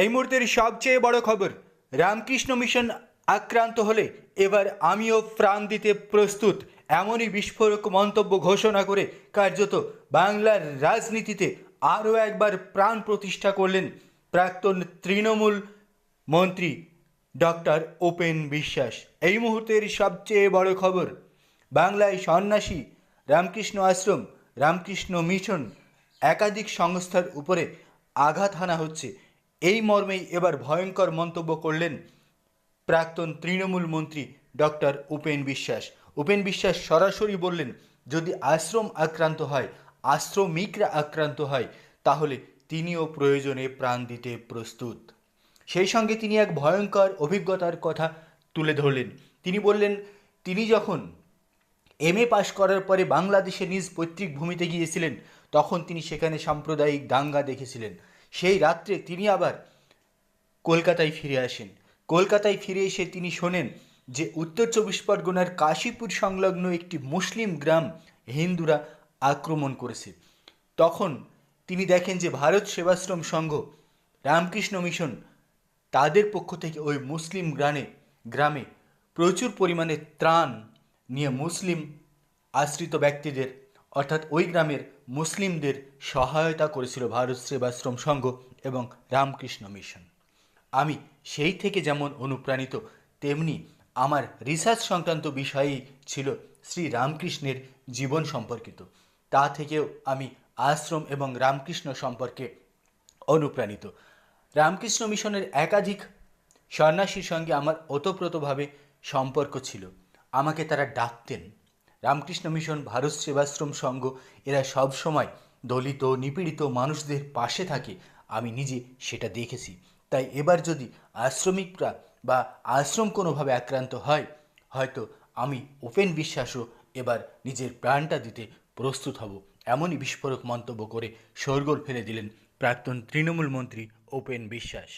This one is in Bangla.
এই মুহূর্তের সবচেয়ে বড় খবর, রামকৃষ্ণ মিশন আক্রান্ত হলে এবার আমিও প্রাণ দিতে প্রস্তুত, এমনই বিস্ফোরক মন্তব্য ঘোষণা করে কার্যত বাংলার রাজনীতিতে আরও একবার প্রাণ প্রতিষ্ঠা করলেন প্রাক্তন তৃণমূল মন্ত্রী ডক্টর ওপেন বিশ্বাস। এই মুহূর্তের সবচেয়ে বড় খবর, বাংলায় সন্ন্যাসী রামকৃষ্ণ আশ্রম, রামকৃষ্ণ মিশন একাধিক সংস্থার উপরে আঘাত হানা হচ্ছে। এই মর্মেই এবার ভয়ঙ্কর মন্তব্য করলেন প্রাক্তন তৃণমূল মন্ত্রী ডক্টর উপেন বিশ্বাস। উপেন বিশ্বাস সরাসরি বললেন, যদি আশ্রম আক্রান্ত হয়, আশ্রমিকরা আক্রান্ত হয়, তাহলে তিনিও প্রয়োজনে প্রাণ দিতে প্রস্তুত। সেই সঙ্গে তিনি এক ভয়ঙ্কর অভিজ্ঞতার কথা তুলে ধরলেন। তিনি বললেন, তিনি যখন এম এ পাশ করার পরে বাংলাদেশে নিজ পৈতৃক ভূমিতে গিয়েছিলেন, তখন তিনি সেখানে সাম্প্রদায়িক দাঙ্গা দেখেছিলেন। সেই রাত্রে তিনি আবার কলকাতায় ফিরে আসেন। কলকাতায় ফিরে এসে তিনি শোনেন যে উত্তর চব্বিশ পরগনার কাশীপুর সংলগ্ন একটি মুসলিম গ্রাম হিন্দুরা আক্রমণ করেছে। তখন তিনি দেখেন যে ভারত সেবাশ্রম সংঘ, রামকৃষ্ণ মিশন তাদের পক্ষ থেকে ওই মুসলিম গ্রামে গ্রামে প্রচুর পরিমাণে ত্রাণ নিয়ে মুসলিম আশ্রিত ব্যক্তিদের অর্থাৎ ওই গ্রামের মুসলিমদের সহায়তা করেছিল ভারত সেবাশ্রম সংঘ এবং রামকৃষ্ণ মিশন। আমি সেই থেকে যেমন অনুপ্রাণিত, তেমনি আমার রিসার্চ সংক্রান্ত বিষয়ই ছিল শ্রী রামকৃষ্ণের জীবন সম্পর্কিত। তা থেকেও আমি আশ্রম এবং রামকৃষ্ণ সম্পর্কে অনুপ্রাণিত। রামকৃষ্ণ মিশনের একাধিক সন্ন্যাসীর সঙ্গে আমার ওতপ্রোতভাবে সম্পর্ক ছিল। আমাকে তারা ডাকতেন। রামকৃষ্ণ মিশন, ভারত সেবাশ্রম সংঘ, এরা সব সময় দলিত, নিপীড়িত মানুষদের পাশে থাকে। আমি নিজে সেটা দেখেছি। তাই এবার যদি আশ্রমিকরা বা আশ্রম কোনোভাবে আক্রান্ত হয়, হয়তো আমি ওপেন বিশ্বাসও এবার নিজের প্রাণটা দিতে প্রস্তুত হব। এমনই বিস্ফোরক মন্তব্য করে শোরগোল ফেলে দিলেন প্রাক্তন তৃণমূল মন্ত্রী ওপেন বিশ্বাস।